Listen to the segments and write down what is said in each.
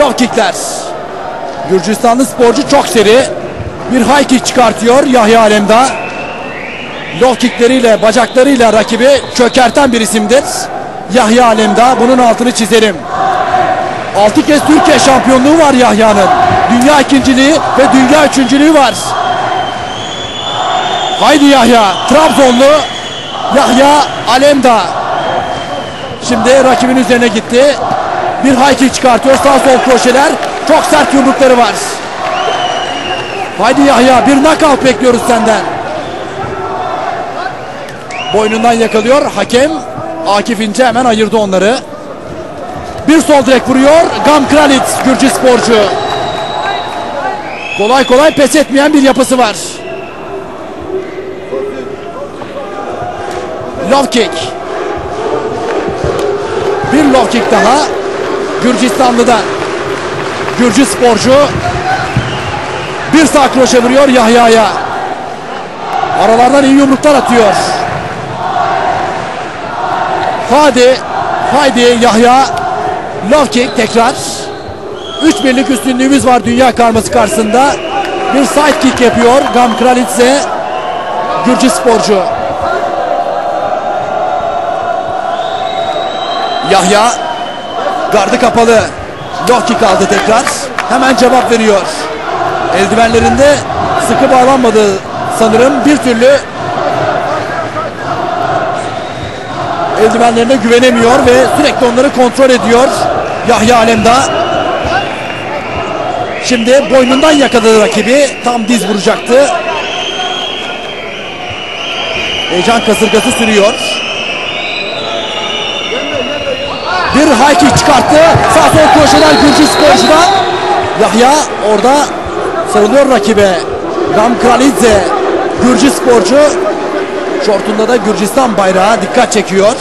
Low kickler. Gürcistanlı sporcu çok seri. Bir high kick çıkartıyor Yahya Alemdağ. Low kickleriyle, bacaklarıyla rakibi çökerten bir isimdir. Yahya Alemdağ. Bunun altını çizelim. 6 kez Türkiye şampiyonluğu var Yahya'nın. Dünya ikinciliği ve dünya üçüncülüğü var. Haydi Yahya. Trabzonlu Yahya Alemdağ. Şimdi rakibin üzerine gitti. Bir high kick çıkartıyor. Sağ sol kroşeler. Çok sert yumrukları var. Haydi Yahya bir knockout bekliyoruz senden. Boynundan yakalıyor. Hakem Akif İnce hemen ayırdı onları. Bir sol direk vuruyor. Gam Kralit Gürcü sporcu. Kolay kolay pes etmeyen bir yapısı var. Low kick. Bir low kick daha. Gürcistanlı'dan. Gürcü sporcu. Bir sağ kroşe vuruyor Yahya'ya. Aralardan iyi yumruklar atıyor. Hadi. Haydi Yahya. Low kick tekrar. 3 birlik üstünlüğümüz var dünya karması karşısında. Bir side kick yapıyor Gam Kralitse. Gürcü sporcu. Yahya gardı kapalı. Low kick aldı tekrar. Hemen cevap veriyor. Eldivenlerinde sıkı bağlanmadı sanırım. Bir türlü eldivenlerine güvenemiyor ve sürekli onları kontrol ediyor. Yahya Alemdağ. Şimdi boynundan yakaladı rakibi. Tam diz vuracaktı. Heyecan kasırgası sürüyor. Bir high kick çıkarttı. Sağ sol kroşeler Gürcü sporcudan. Yahya orada sarılıyor rakibe. Gam Kralidze Gürcü sporcu. Şortunda da Gürcistan bayrağı dikkat çekiyor.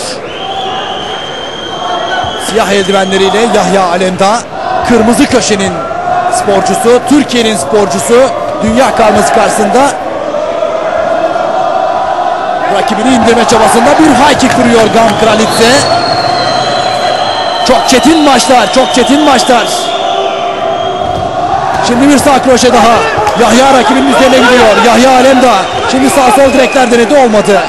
Siyah eldivenleriyle Yahya Alemdağ. Kırmızı köşenin sporcusu. Türkiye'nin sporcusu. Dünya karması karşısında. Rakibini indirme çabasında bir high kick vuruyor Gam Kralidze. Çok çetin maçlar, çok çetin maçlar. Şimdi bir sağ kroşe daha. Yahya rakibinin üzerine gidiyor. Yahya Alemdağ. Şimdi sağ sol direkler denedi olmadı.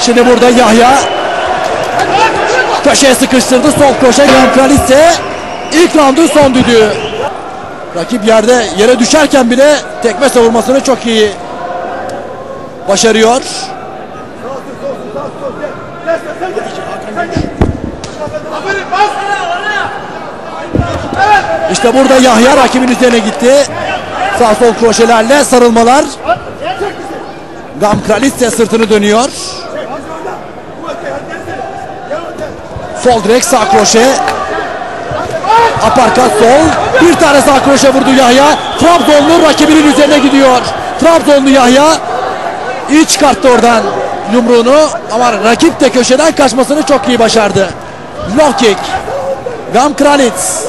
Şimdi burada Yahya köşeye sıkıştırdı. Sol Gran Kraliçe. İlk roundun son düdüğü. Rakip yerde yere düşerken bile tekme savurmasını çok iyi başarıyor. İşte burada Yahya rakibin üzerine gitti. Sağ sol kroşelerle sarılmalar. Gam Kraliçe sırtını dönüyor. Sol direk sağ kroşe. Aparkat sol. Bir tane sağ kroşe vurdu Yahya. Trabzonlu rakibinin üzerine gidiyor. Trabzonlu Yahya iyi çıkarttı oradan yumruğunu ama rakip de köşeden kaçmasını çok iyi başardı. Low kick. Gam Kralitz.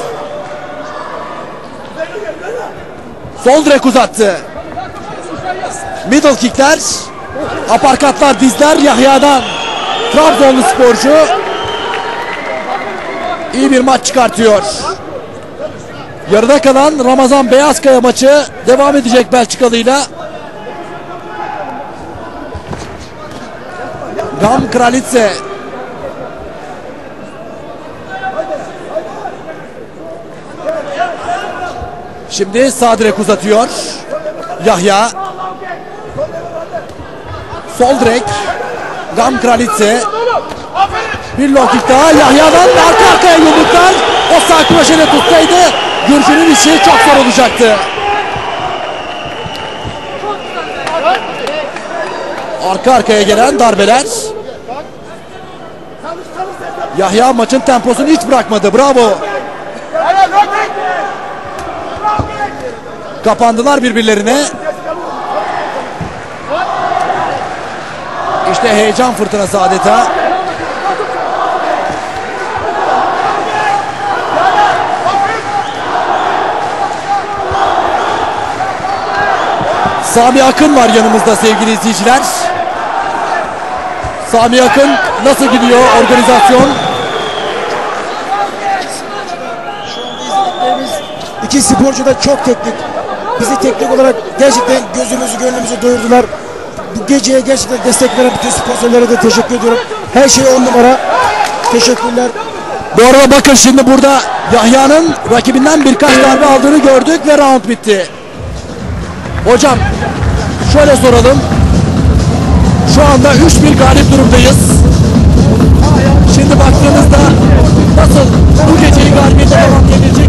Sol direk uzattı. Middle kickler. Aparkatlar dizler Yahya'dan. Trabzonlu sporcu iyi bir maç çıkartıyor. Yarıda kalan Ramazan Beyazkaya maçı devam edecek Belçikalı'yla. Gam Kraliçe Şimdi sağ direk uzatıyor. Yahya. Sol direk. Gam Kraliçe. Bir low kick daha Yahya'dan arka arkaya yumruklar. O sağ kroşeyle tutsaydı Gürcü'nün işi çok zor olacaktı. Arka arkaya gelen darbeler. Yahya maçın temposunu hiç bırakmadı. Bravo. Kapandılar birbirlerine. İşte heyecan fırtınası adeta. Sami Akın var yanımızda sevgili izleyiciler. Sami Akın nasıl gidiyor organizasyon? İki sporcu da çok teknik. Bizi teknik olarak gerçekten gözümüzü gönlümüzü doyurdular. Bu geceye gerçekten destek veren bütün sponsorlara da teşekkür ediyorum. Her şey on numara. Teşekkürler. Bu arada bakın şimdi burada Yahya'nın rakibinden birkaç darbe aldığını gördük ve round bitti. Hocam şöyle soralım. Şu anda 3-1 galip durumdayız. Şimdi baktığımızda nasıl bu geceyi galibiyete tamamlayabilecek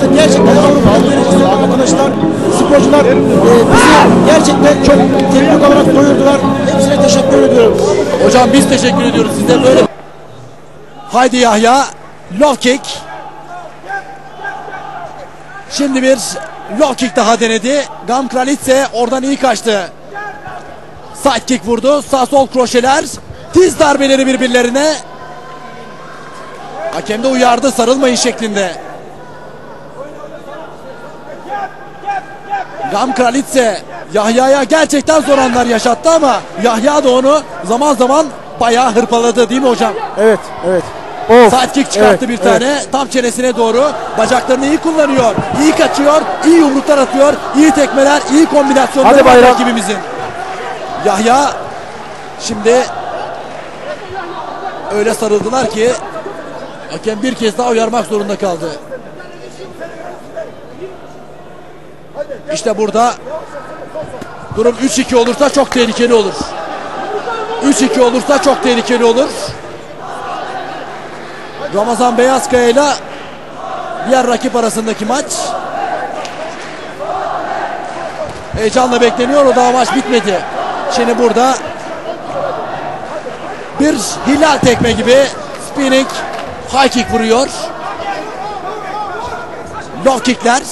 da gerçekten derecesi olan arkadaşlar, sporcular e, bizi gerçekten çok teknik olarak doyurdular. Hepsine teşekkür ediyorum. Hocam biz teşekkür ediyoruz size böyle. Haydi Yahya. Low kick. Şimdi bir low kick daha denedi. Gam Kralitse oradan iyi kaçtı. Side kick vurdu. Sağ sol kroşeler. Diz darbeleri birbirlerine. Hakem de uyardı sarılmayın şeklinde. Gam Kralitse Yahya'ya gerçekten zor anlar yaşattı ama Yahya da onu zaman zaman bayağı hırpaladı değil mi hocam? Evet, evet. Of, Side kick çıkarttı evet, bir tane. Tam çenesine doğru. Bacaklarını iyi kullanıyor. iyi kaçıyor. iyi yumruklar atıyor. iyi tekmeler, iyi kombinasyonlar Hadi bayram. rakibimizin. Yahya şimdi öyle sarıldılar ki hakem bir kez daha uyarmak zorunda kaldı. İşte burada durum 3-2 olursa çok tehlikeli olur. 3-2 olursa çok tehlikeli olur. Ramazan Beyazkaya ile diğer rakip arasındaki maç heyecanla bekleniyor. O daha maç bitmedi. Şimdi burada bir hilal tekme gibi spinning high kick vuruyor. Low kickler.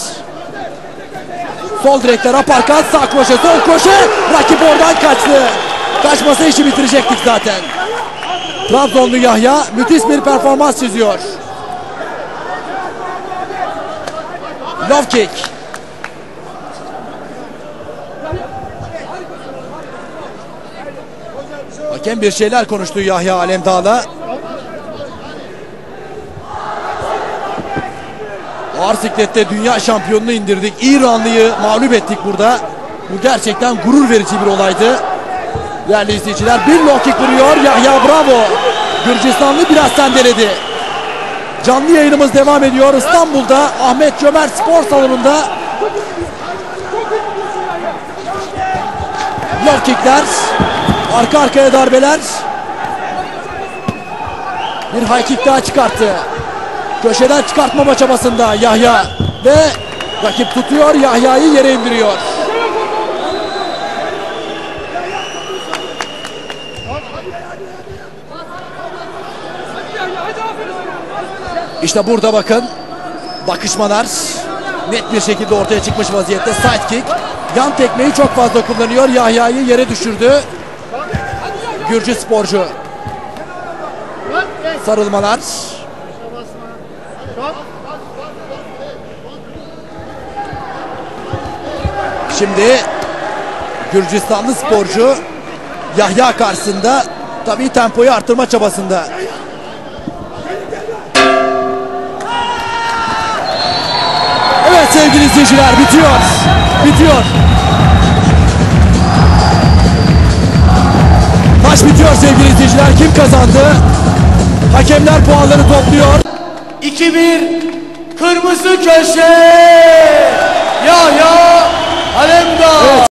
Sol direkler aparkat sağ kroşe sol kroşe rakip oradan kaçtı. Kaçmasa işi bitirecektik zaten. Trabzonlu Yahya müthiş bir performans çiziyor. Love kick. Hakem bir şeyler konuştu Yahya Alemdağ'la. Ağır siklette dünya şampiyonunu indirdik. İranlıyı mağlup ettik burada. Bu gerçekten gurur verici bir olaydı. Değerli izleyiciler bir low kick vuruyor. Yahya bravo. Gürcistanlı biraz sendeledi. Canlı yayınımız devam ediyor. İstanbul'da Ahmet Cömert Spor Salonu'nda low kickler. Arka arkaya darbeler. Bir high kick daha çıkarttı. Köşeden çıkartma çabasında Yahya ve rakip tutuyor Yahya'yı yere indiriyor. İşte burada bakın bakışmalar net bir şekilde ortaya çıkmış vaziyette side kick. Yan tekmeyi çok fazla kullanıyor. Yahya'yı yere düşürdü. Gürcü sporcu. Sarılmalar. Şimdi Gürcistanlı sporcu Yahya karşısında tabii tempoyu arttırma çabasında. Evet sevgili izleyiciler bitiyor. Bitiyor. Maç bitiyor sevgili izleyiciler. Kim kazandı? Hakemler puanları topluyor. 2-1 Kırmızı Köşe. Yahya Alemdağ